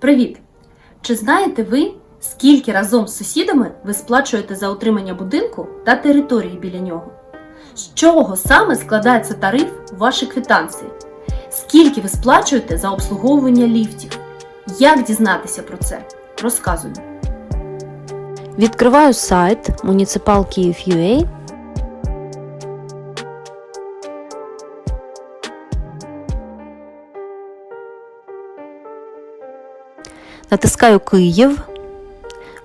Привіт! Чи знаєте ви, скільки разом з сусідами ви сплачуєте за утримання будинку та території біля нього? З чого саме складається тариф у вашій квитанції? Скільки ви сплачуєте за обслуговування ліфтів? Як дізнатися про це? Розказую. Відкриваю сайт Municipal Натискаю Київ,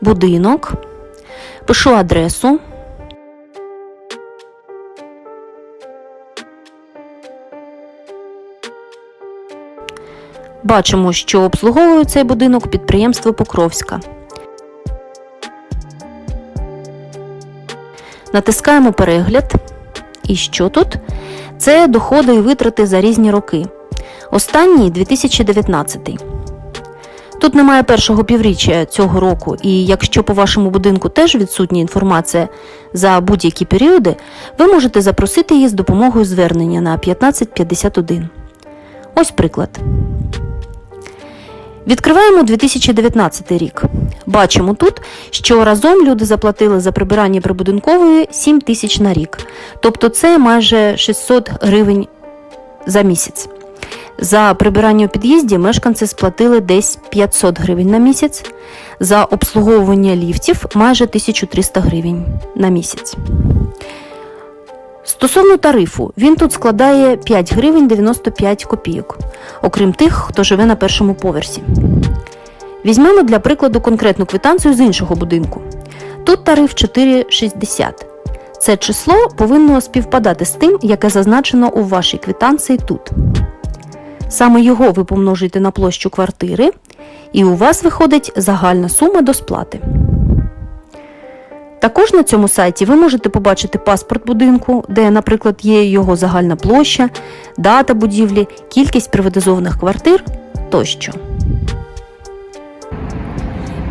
будинок, пишу адресу. Бачимо, що обслуговує цей будинок підприємство Покровська. Натискаємо перегляд. І що тут? Це доходи і витрати за різні роки. Останній 2019. Тут немає першого півріччя цього року, і якщо по вашому будинку теж відсутня інформація за будь-які періоди, ви можете запросити її з допомогою звернення на 1551. Ось приклад. Відкриваємо 2019 рік. Бачимо тут, що разом люди заплатили за прибирання прибудинкової 7 тисяч на рік. Тобто це майже 600 гривень за місяць. За прибирання у під'їзді мешканці сплатили десь 500 гривень на місяць, за обслуговування ліфтів майже 1300 гривень на місяць. Стосовно тарифу, він тут складає 5 гривень 95 копійок, окрім тих, хто живе на першому поверсі. Візьмемо для прикладу конкретну квитанцію з іншого будинку. Тут тариф 4,60. Це число повинно співпадати з тим, яке зазначено у вашій квитанції тут. Саме його ви помножуєте на площу квартири, і у вас виходить загальна сума до сплати. Також на цьому сайті ви можете побачити паспорт будинку, де, наприклад, є його загальна площа, дата будівлі, кількість приватизованих квартир тощо.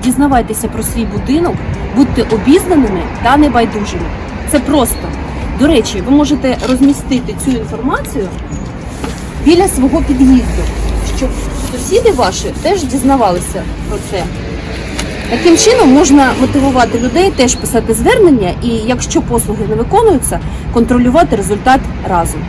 Дізнавайтеся про свій будинок, будьте обізнаними та небайдужими. Це просто. До речі, ви можете розмістити цю інформацію біля свого під'їзду, щоб сусіди ваші теж дізнавалися про це. Таким чином можна мотивувати людей теж писати звернення і, якщо послуги не виконуються, контролювати результат разом.